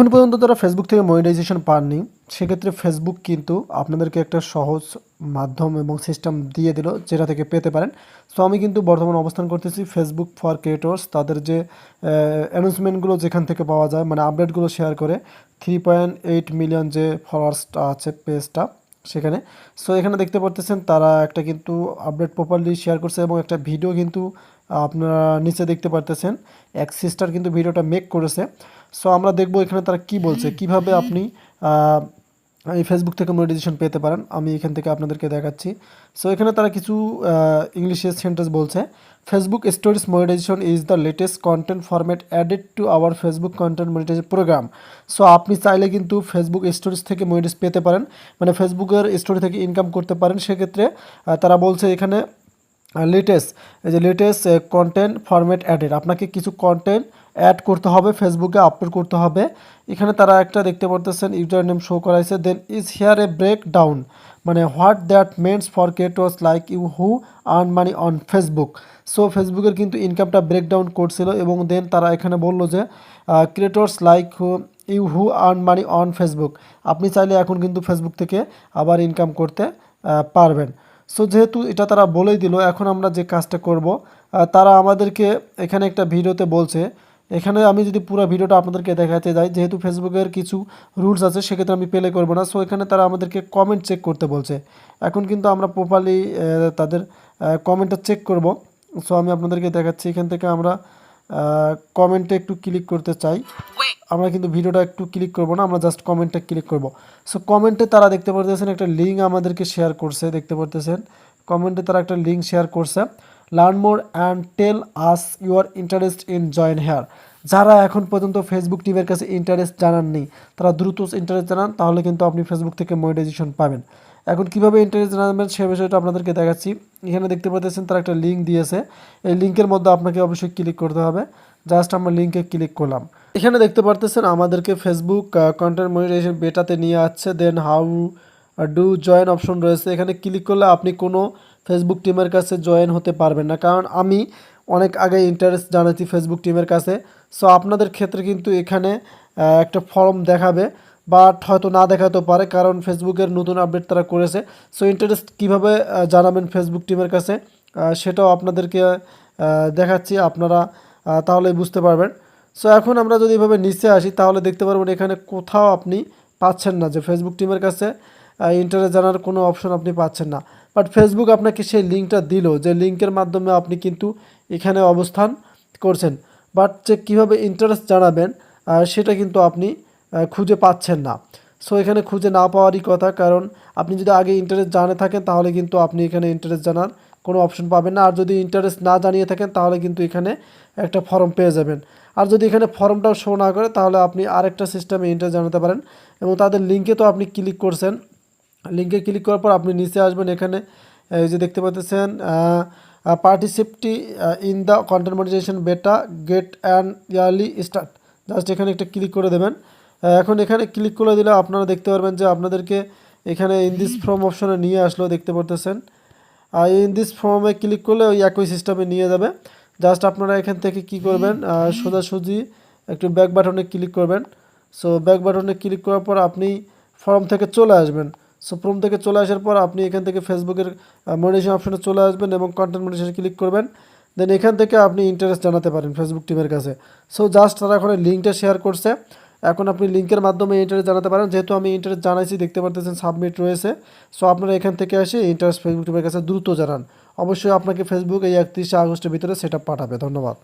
এখন পর্যন্ত তারা ফেসবুক থেকে মনিটাইজেশন পাননি, সেক্ষেত্রে ফেসবুক কিন্তু আপনাদেরকে একটা সহজ মাধ্যম এবং সিস্টেম দিয়ে দিল, যেটা থেকে পেতে পারেন। সো আমি কিন্তু বর্তমানে অবস্থান করতেছি ফেসবুক ফর ক্রিয়েটর্স তাদের যে অ্যানাউন্সমেন্টগুলো যেখান থেকে পাওয়া যায় মানে আপডেটগুলো শেয়ার করে থ্রি পয়েন্ট এইট মিলিয়ন যে ফলোয়ার্সটা আছে পেজটা সেখানে। সো এখানে দেখতে পারতেছেন তারা একটা কিন্তু আপডেট প্রপারলি শেয়ার করছে এবং একটা ভিডিও কিন্তু আপনারা নিচে দেখতে পারতেছেন। এক সিস্টার কিন্তু ভিডিওটা মেক করেছে। সো আমরা দেখব এখানে তারা কি বলছে। কীভাবে আপনি এই ফেসবুক থেকে মনিটাইজেশন পেতে পারেন। আমি এখান থেকে আপনাদেরকে দেখাচ্ছি। সো এখানে তারা কিছু ইংলিশের সেন্টেন্স বলছে Facebook stories monetization is the latest content format added to our Facebook content monetization program so আপনি চাইলে কিন্তু ফেসবুক স্টোরিজ থেকে মনিটাইজ পেতে পারেন। মানে ফেসবুকের স্টোরি থেকে ইনকাম করতে পারেন। সেক্ষেত্রে তারা বলছে এখানে লেটেস্ট এই যে লেটেস্ট কন্টেন্ট ফরম্যাট অ্যাডেড আপনাকে কিছু কন্টেন্ট অ্যাড করতে হবে ফেসবুকে আপলোড করতে হবে। এখানে তারা একটা দেখতে পারতেছেন ইউজার নেম শো করাইছে। Then is here a breakdown মানে what that means for creators like you who earn money on Facebook so ফেসবুকের কিন্তু ইনকামটা ব্রেকডাউন করছিল এবং দেন তারা এখানে বলল যে creators like who you who earn money on Facebook আপনি চাইলে এখন কিন্তু ফেসবুক থেকে আবার ইনকাম করতে পারবেন। সো যেহেতু এটা তারা বলেই দিল, এখন আমরা যে কাজটা করব তারা আমাদেরকে এখানে একটা ভিডিওতে বলছে, এখানে আমি যদি পুরো ভিডিওটা আপনাদেরকে দেখাতে যাই, যেহেতু ফেসবুকের কিছু রুলস আছে, সেক্ষেত্রে আমি পেলে করব না। সো এখানে তারা আমাদেরকে কমেন্ট চেক করতে বলছে। এখন কিন্তু আমরা প্রপারলি তাদের কমেন্টটা চেক করব। সো আমি আপনাদেরকে দেখাচ্ছি, এখান থেকে আমরা কমেন্টে একটু ক্লিক করতে চাই। আমরা কিন্তু ভিডিওটা একটু ক্লিক করব না আমরা জাস্ট কমেন্টটা ক্লিক করব। সো কমেন্টে তারা দেখতে পারতেছেন একটা লিঙ্ক আমাদেরকে শেয়ার করছে দেখতে পারতেছেন? কমেন্টে তারা একটা লিঙ্ক শেয়ার করছে। Learn more and tell us your interest in join here যারা এখন পর্যন্ত ফেসবুক টিমের কাছে ইন্টারেস্ট জানাননি তারা দ্রুত ইন্টারেস্ট জানান তাহলে কিন্তু আপনি ফেসবুক থেকে মনিটাইজেশন পাবেন। এখন কীভাবে ইন্টারেস্ট জানাবেন সে বিষয়টা আপনাদেরকে দেখাচ্ছি। এখানে দেখতে পাচ্ছেন তারা একটা লিঙ্ক দিয়েছে। এই লিঙ্কের মধ্যে আপনাকে অবশ্যই ক্লিক করতে হবে। জাস্ট আমরা লিঙ্কে ক্লিক করলাম। এখানে দেখতে পারতেছেন আমাদেরকে ফেসবুক কন্টেন্ট মনিটাইজেশন বেটাতে নিয়ে আসছে। Then how do join option রয়েছে। এখানে ক্লিক করলে আপনি কোনো ফেসবুক টিমের কাছে জয়েন হতে পারবেন না। কারণ আমি অনেক আগে ইন্টারেস্ট জানাচ্ছি ফেসবুক টিমের কাছে। সো আপনাদের ক্ষেত্রে কিন্তু এখানে একটা ফর্ম দেখাবে। বাট হয়তো না দেখাতে পারে, কারণ ফেসবুকের নতুন আপডেট তারা করেছে। সো ইন্টারেস্ট কীভাবে জানাবেন ফেসবুক টিমের কাছে? সেটাও আপনাদেরকে দেখাচ্ছি, আপনারা তাহলে বুঝতে পারবেন। সো এখন আমরা যদি এভাবে নিচে আসি, তাহলে দেখতে পারবেন এখানে কোথাও আপনি পাচ্ছেন না যে ফেসবুক টিমের কাছে ইন্টারেস্ট জানার কোনো অপশন আপনি পাচ্ছেন না। বাট ফেসবুক আপনাকে সেই লিঙ্কটা দিল, যে লিঙ্কের মাধ্যমে আপনি কিন্তু এখানে অবস্থান করছেন। বাট যে কীভাবে ইন্টারেস্ট জানাবেন সেটা কিন্তু আপনি খুঁজে পাচ্ছেন না। সো এখানে খুঁজে না পাওয়ারই কথা, কারণ আপনি যদি আগে ইন্টারেস্ট জানে থাকেন, তাহলে কিন্তু আপনি এখানে ইন্টারেস্ট জানার কোনো অপশন পাবেন না। আর যদি ইন্টারেস্ট না জানিয়ে থাকেন, তাহলে কিন্তু এখানে একটা ফর্ম পেয়ে যাবেন। আর যদি এখানে ফর্মটাও শো না করে, তাহলে আপনি আরেকটা সিস্টেমে ইন্টারেস্ট জানাতে পারেন। এবং তাদের লিঙ্কে তো আপনি ক্লিক করছেন। লিঙ্কে ক্লিক করার পর আপনি নিচে আসবেন, এখানে, এই যে দেখতে পাচ্ছেন participate in the content monetization beta get and early start just এখানে একটা ক্লিক করে দেবেন। এখন এখানে ক্লিক করে দিলে আপনারা দেখতে পারবেন যে আপনাদেরকে এখানে ইন দিস ফর্ম অপশনে নিয়ে আসলো, দেখতে পারতেছেন। আর ইন দিস ফর্মে ক্লিক করলে ওই একই সিস্টেমে নিয়ে যাবে। জাস্ট আপনারা এখান থেকে কি করবেন সোজাসুজি একটু ব্যাক বাটনে ক্লিক করবেন। সো ব্যাক বাটনে ক্লিক করার পর আপনি ফর্ম থেকে চলে আসবেন। সো ফর্ম থেকে চলে আসার পর আপনি এখান থেকে ফেসবুকের মনিটেশন অপশনে চলে আসবেন এবং কন্টেন্ট মনিটেশন ক্লিক করবেন। দেন এখান থেকে আপনি ইন্টারেস্ট জানাতে পারেন ফেসবুক টিমের কাছে। সো জাস্ট তারা এখন লিঙ্কটা শেয়ার করছে। এখন আপনি লিঙ্কের মাধ্যমে ইন্টারেস্ট জানাতে পারেন। যেহেতু আমি ইন্টারেস্ট জানাইছি, দেখতে পারতেছেন সাবমিট রয়েছে। সো আপনারা এখান থেকে এসে ইন্টারেস্ট ফেসবুক টিমের কাছে দ্রুত জানান। অবশ্যই আপনাকে ফেসবুক এই একত্রিশে আগস্টের ভিতরে সেটা পাঠাবে। ধন্যবাদ।